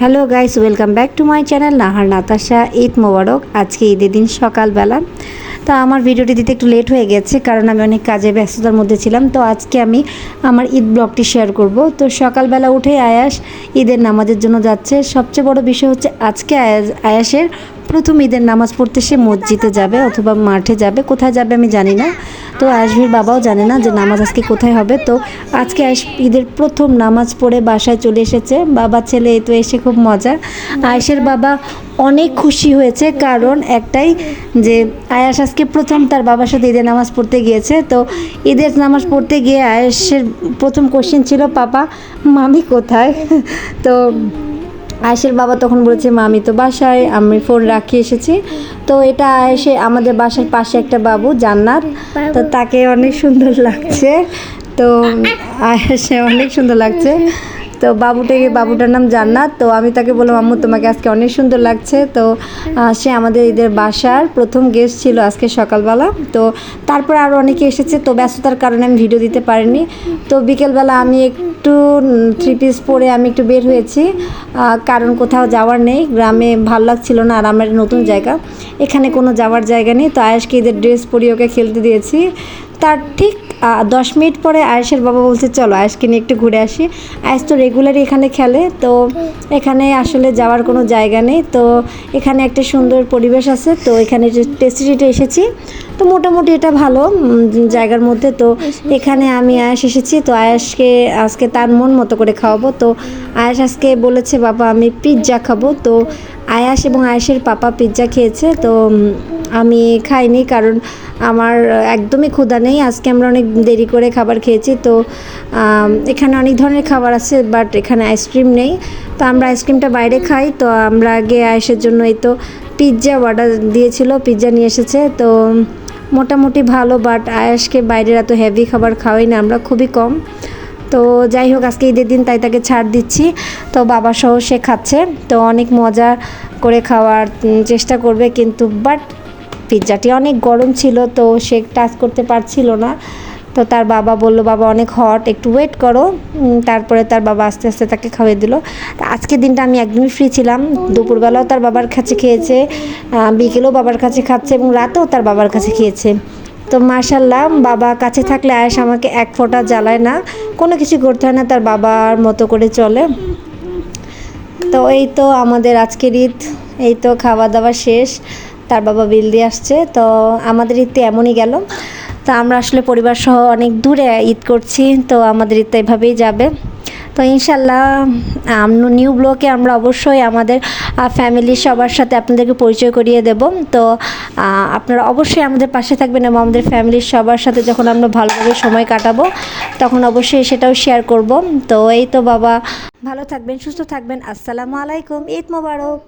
Hello guys welcome back to my channel Nahar Natasha Eid Mubarak আজকে ঈদের দিন সকালবেলা। তো আমার ভিডিওটি দিতে একটু লেট হয়ে গেছে, কারণ আমি অনেক কাজে ব্যস্ততার মধ্যে ছিলাম, তো আজকে আমি আমার ঈদ ব্লগটি শেয়ার করব। তো সকালবেলা উঠে আয়াস ঈদের নামাজের জন্য যাচ্ছে। সবচেয়ে বড় বিষয় হচ্ছে আজকে আয়াস, আয়াসের প্রথম ঈদের নামাজ পড়তে সে মসজিদে যাবে অথবা মাঠে যাবে, কোথায় যাবে আমি জানি না। তো আয়াসভির বাবাও জানে না যে নামাজ আজকে কোথায় হবে। তো আজকে ঈদের প্রথম নামাজ পড়ে বাসায় চলে এসেছে। বাবা ছেলে তো এসে খুব মজা। আয়েশের বাবা অনেক খুশি হয়েছে। কারণ একটাই যে আয়াস আজকে প্রথম তার বাবার সাথে ঈদের নামাজ পড়তে গিয়েছে। তো ঈদের নামাজ পড়তে গিয়ে আয়েশের প্রথম কোশ্চেন ছিল, পাপা, মামি কোথায়? তো আয়েশের বাবা তখন বলেছে, মা, আমি তো বাসায়, আমি ফোন রাখি, এসেছি। তো এটা এসে আমাদের বাসার পাশে একটা বাবু, জান্নাত। তো তাকে অনেক সুন্দর লাগছে। তো আয়েশে অনেক সুন্দর লাগছে। তো বাবুটাকে বাবুটার নাম জান্নাত। তো আমি তাকে বললাম, আম্মু, তোমাকে আজকে অনেক সুন্দর লাগছে। তো সে আমাদের ঈদের বাসার প্রথম গেস্ট ছিল আজকে সকালবেলা। তো তারপর আরও অনেকে এসেছে, তো ব্যস্ততার কারণে আমি ভিডিও দিতে পারিনি। তো বিকেলবেলা আমি একটু থ্রি পিস পরে আমি একটু বের হয়েছি। কারণ কোথাও যাওয়ার নেই, গ্রামে ভালো লাগছিল না, আর আমার নতুন জায়গা। এখানে কোনো যাওয়ার জায়গা নেই। তো আয়েশকে ঈদের ড্রেস পরিয়ে ওকে খেলতে দিয়েছি। তার ঠিক দশ মিনিট পরে আয়েশের বাবা বলছে, চলো, আয়েশকে নিয়ে একটু ঘুরে আসি। আয়েশ তো রেগুলারই এখানে খেলে, তো এখানে আসলে যাওয়ার কোনো জায়গা নেই। তো এখানে একটা সুন্দর পরিবেশ আছে, তো এখানে যে টেস্টিতে এসেছি, তো মোটামুটি এটা ভালো জায়গার মধ্যে। তো এখানে আমি আয়াস এসেছি, তো আয়াসকে আজকে তার মন মতো করে খাওয়াবো। তো আয়াস আজকে বলেছে, বাবা, আমি পিৎজা খাব। তো আয়াস এবং আয়াসের পাপা পিৎজা খেয়েছে, তো আমি খাইনি কারণ আমার একদমই ক্ষুধা নেই। আজকে আমরা অনেক দেরি করে খাবার খেয়েছি, তো এখানে অনেক ধরনের খাবার আছে বাট এখানে আইসক্রিম নেই। তো আমরা আইসক্রিমটা বাইরে খাই, তো আমরা আগে আয়েসের জন্য এই তো পিৎজা অর্ডার দিয়েছিল পিৎজা নিয়ে এসেছে। তো, মোটামুটি ভালো বাট আয়াসকে বাইরের এত হেভি খাবার খাওয়াই না, আমরা খুবই কম। তো যাই হোক, আজকে ঈদের দিন তাই তাকে ছাড় দিচ্ছি। তো বাবা সহ সে খাচ্ছে। তো অনেক মজা করে খাওয়ার চেষ্টা করবে কিন্তু বাট পিৎজাটি অনেক গরম ছিল, তো সে টাচ করতে পারছিল না। তো তার বাবা বলল, বাবা, অনেক হট একটু ওয়েট করো। তারপরে তার বাবা আস্তে আস্তে তাকে খাইয়ে দিল। আজকের দিনটা আমি একদমই ফ্রি ছিলাম। দুপুরবেলাও তার বাবার কাছে খেয়েছে বিকেলেও বাবার কাছে খাচ্ছে এবং রাতেও তার বাবার কাছে খেয়েছে। তো মাশাল্লাহ বাবা কাছে থাকলে আয়েশ আমাকে এক ফোঁটা জ্বালায় না। কোনো কিছু করতে হয় না, তার বাবার মতো করে চলে। তো এই তো আমাদের আজকের ঈদ, এই তো খাওয়া দাওয়া শেষ। তার বাবা বিল দিয়ে আসছে, তো আমাদের ঈদ তো এমনই গেল। তো আমরা আসলে পরিবার সহ অনেক দূরে ঈদ করছি, তো আমাদের ঈদ তো এভাবেই যাবে। তো ইনশাল্লাহ নিউ ব্লকে আমরা অবশ্যই আমাদের ফ্যামিলির সবার সাথে আপনাদেরকে পরিচয় করিয়ে দেব। তো আপনারা অবশ্যই আমাদের পাশে থাকবেন এবং আমাদের ফ্যামিলির সবার সাথে যখন আমরা ভালোভাবে সময় কাটাবো, তখন অবশ্যই সেটাও শেয়ার করব। তো এই তো বাবা, ভালো থাকবেন, সুস্থ থাকবেন। আসসালামু আলাইকুম, ঈদ মোবারক।